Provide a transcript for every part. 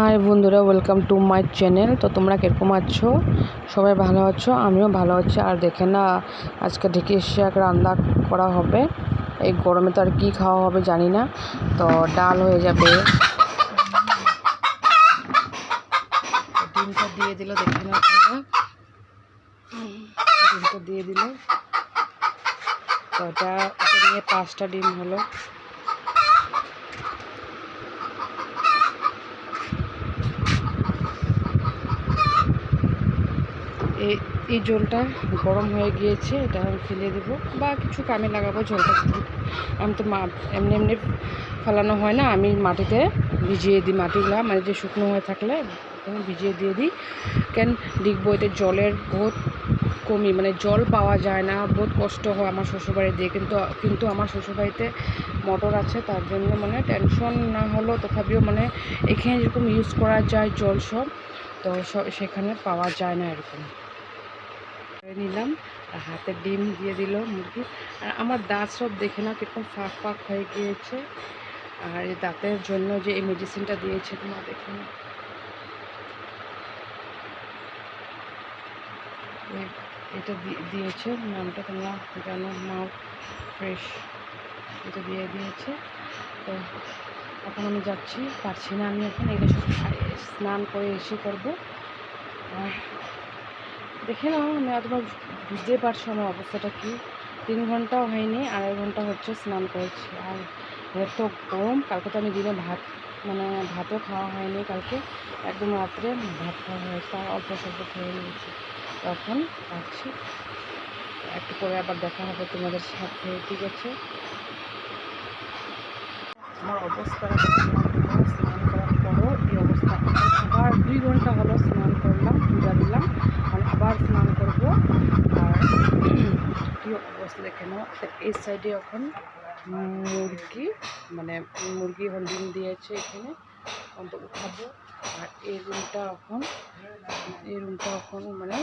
High বন্ধুরা welcome to my channel তো তোমরা কীরকম আছো? সবাই ভালো আছো? আমিও ভালো আছি। আর দেখে না, আজকে ঢেকে শাক রান্না করা হবে। এই গরমে তো আর কী খাওয়া হবে জানি না। তো ডাল হয়ে যাবে। ডিমটা দিয়ে দিল, দেখে না ডিমটা দিয়ে দিল। তো এটা নিয়ে পাঁচটা ডিম হলো। এই জলটা গরম হয়ে গিয়েছে, এটা আমি ফেলে দেবো। বা কিছু কামে লাগাবো, জলটা আমি তো মা, এমনি এমনি ফেলানো হয় না, আমি মাটিতে ভিজিয়ে দিই, মাটিগুলা মানে যে শুকনো হয়ে থাকলে ভিজিয়ে দিয়ে দিই। কেন দেখব, এতে জলের বহুত কমি মানে জল পাওয়া যায় না, বহুত কষ্ট হয় আমার শ্বশুরবাড়ি দিয়ে। কিন্তু কিন্তু আমার শ্বশুরবাড়িতে মোটর আছে, তার জন্য মানে টেনশন না হলেও তথাপিও মানে এখানে যেরকম ইউজ করা যায় জল সব, তো সেখানে পাওয়া যায় না এরকম। নিলাম, আর হাতে ডিম দিয়ে দিল মুরগি। আর আমার দাঁত সব দেখে না কীরকম ফাঁক ফাঁক হয়ে গিয়েছে। আর এই দাঁতের জন্য যে এই মেডিসিনটা দিয়েছে তোমার দেখে না এটা দিয়েছে, নামটা তোমরা জানো মাউথ ফ্রেশ। এটা দিয়ে দিয়েছে। তো এখন আমি যাচ্ছি, পারছি না আমি এখন এগুলো সব স্নান করে এসে করব। আর দেখে নাও আমি তোমার বুঝতে পারছ আমার অবস্থাটা কি। তিন ঘন্টাও হয়নি, আড়াই ঘণ্টা হচ্ছে স্নান করেছি। আর এত গরম, কালকে তো আমি দিনে ভাত মানে ভাতও খাওয়া হয়নি কালকে। একদম রাত্রে ভাত খাওয়া হয়েছে আর অল্প স্বল্প খেয়ে নিয়েছি। তখন পাচ্ছি একটু পরে আবার দেখা হবে তোমাদের সাথে, ঠিক আছে? আমার অবস্থা, স্নান করার পরও এই অবস্থা, আবার দুই ঘণ্টা হলো স্নান করলাম পূজা দিলাম আর আবার স্নান করব আর কী অবস্থা দেখে নাও এই সাইডে এখন মুরগি মানে মুরগি এখন ডিম দিয়েছে এখানে উঠাবো। আর এই রুমটা এখন, এই রুমটা এখন মানে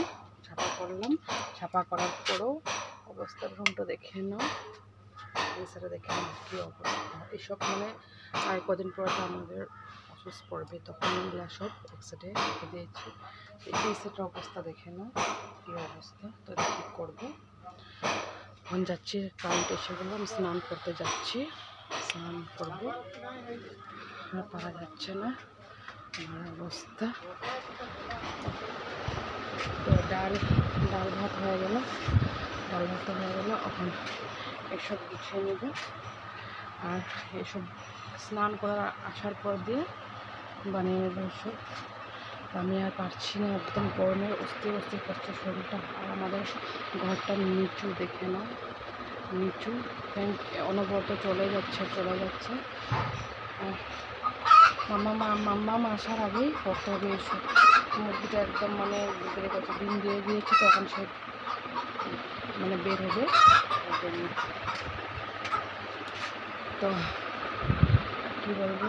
ছাপা করলাম। ছাপা করার পরেও অবস্থার রুমটা দেখে নাও। সাইডে দেখে নাও কী অবস্থা। এসব মানে আর কদিন পরে তো আমাদের অসুস্থ পড়বে, তখন এগুলো সব এক সাইডে রেখে দিয়েছি। এই সাইডের অবস্থা দেখে নাও কী অবস্থা। তো এটা কী করব? এখন যাচ্ছি কারেন্ট এসে গেলো আমি স্নান করতে যাচ্ছি। স্নান করব। পারা যাচ্ছে না। আমার অবস্থা। তো ডাল ডাল ভাত হয়ে গেল। ডাল ভাত হয়ে গেল। এখন এসব গুছিয়ে নেব। আর এসব স্নান করার আসার পর দিয়ে বানিয়ে নেব এসব আমি আর পারছি না, একদম গরমে অস্থির অস্থির করছে শরীরটা। আর আমাদের ঘরটা নিচু, দেখে না নিচু। ফ্যান অনবরত চলে যাচ্ছে চলে যাচ্ছে। মাম্মা, মা, মাম্মা আসার আগেই করতে হবে এসব মুরগিটা একদম মানে বেড়ে গেছে ডিম দিয়ে দিয়েছে, তখন সে মানে বের হবে। তো কী বলব?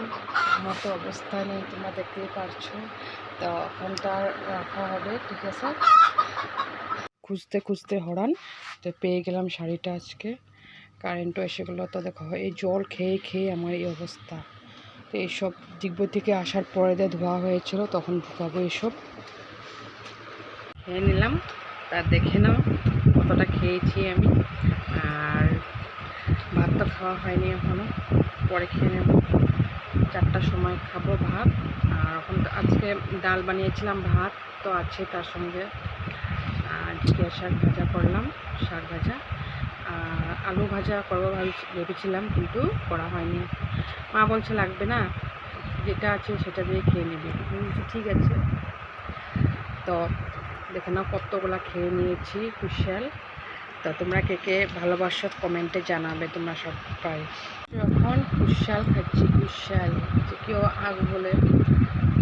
আমার তো অবস্থা নেই, তোমরা দেখতেই পারছ। তো ফোনটা রাখা হবে, ঠিক আছে? খুঁজতে খুঁজতে হরান, তো পেয়ে গেলাম শাড়িটা আজকে। কারেন্টও এসে গেলো, তো দেখো, এই জল খেয়ে খেয়ে আমার এই অবস্থা। তো এইসব দিগ্ব থেকে আসার পরে দিয়ে ধোয়া হয়েছিল, তখন ঢুকাবো এইসব। খেয়ে নিলাম, তা দেখে নাও, কতটা খেয়েছি আমি। আর ভাত তো খাওয়া হয়নি এখনও পরে খেয়ে নেব। চারটার সময় খাব ভাত। আর এখন আজকে ডাল বানিয়েছিলাম ভাত, তো আছে তার সঙ্গে, আর ঢেকে শাক ভাজা করলাম, শাক ভাজা। আর আলু ভাজা করব ভাবছি ভেবেছিলাম, কিন্তু করা হয়নি। মা বলছে, লাগবে না, যেটা আছে সেটা দিয়ে খেয়ে নেবে। ঠিক আছে। তো দেখে নাও, কতগুলা খেয়ে নিয়েছি কুশাল তো তোমরা কে কে ভালোবাসো কমেন্টে জানাবে, তোমরা সবাই যখন কুশাল খাচ্ছি কুশাল যে কেউ আগ বলে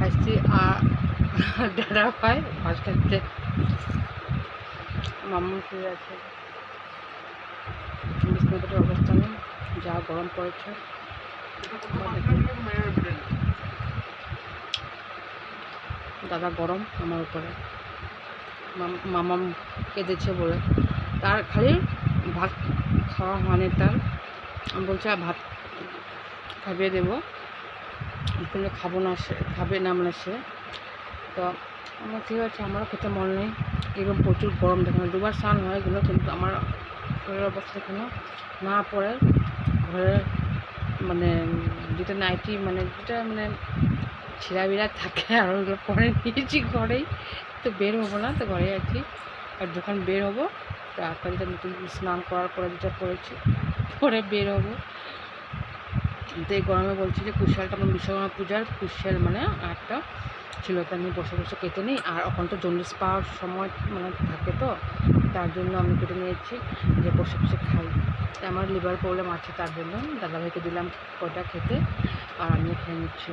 খাচ্ছি ডাটা পায় ভাজ খাচ্ছে। মামু শুয়ে আছে। বিষ্ণুপুরের অবস্থা নেই, যা গরম পড়েছে। দাদা গরম আমার উপরে। মাম- মামাম কেঁদেছে বলে। তার খালি ভাত খাওয়া হয়নি তার বলছে ভাত খাইয়ে দেবো। বলল খাব না সে, খাবে না মানে সে। তো আমার ঠিক আছে, আমারও খেতে মন নেই। এরকম প্রচুর গরম দেখে দুবার স্নান হয় গেলো, কিন্তু আমার শরীরের অবস্থা এখানে না পড়ে। ঘরে মানে যেটা নাইটি মানে যেটা মানে ছিঁড়া বিড়া থাকে, আর ওগুলো পরে নিয়েছি ঘরেই। তো বের হব না, তো ঘরে আছি। যখন বের হব। তো আজকাল যেটা নতুন স্নান করার পরে যেটা করেছি, পরে বের হব। তো এই গরমে বলছি যে কুশালটা আমার বিশ্বকর্মা পূজার, কুশাল মানে একটা ছিল, তো আমি বসে বসে কেটে নিই। আর এখন তো জন্ডিস পাওয়ার সময় মানে থাকে তো, তার জন্য আমি কেটে নিয়েছি, যে বসে বসে খাই। আমার লিভার প্রবলেম আছে তার জন্য, দাদাভাইকে দিলাম কটা খেতে, আর আমিও খেয়ে নিচ্ছি।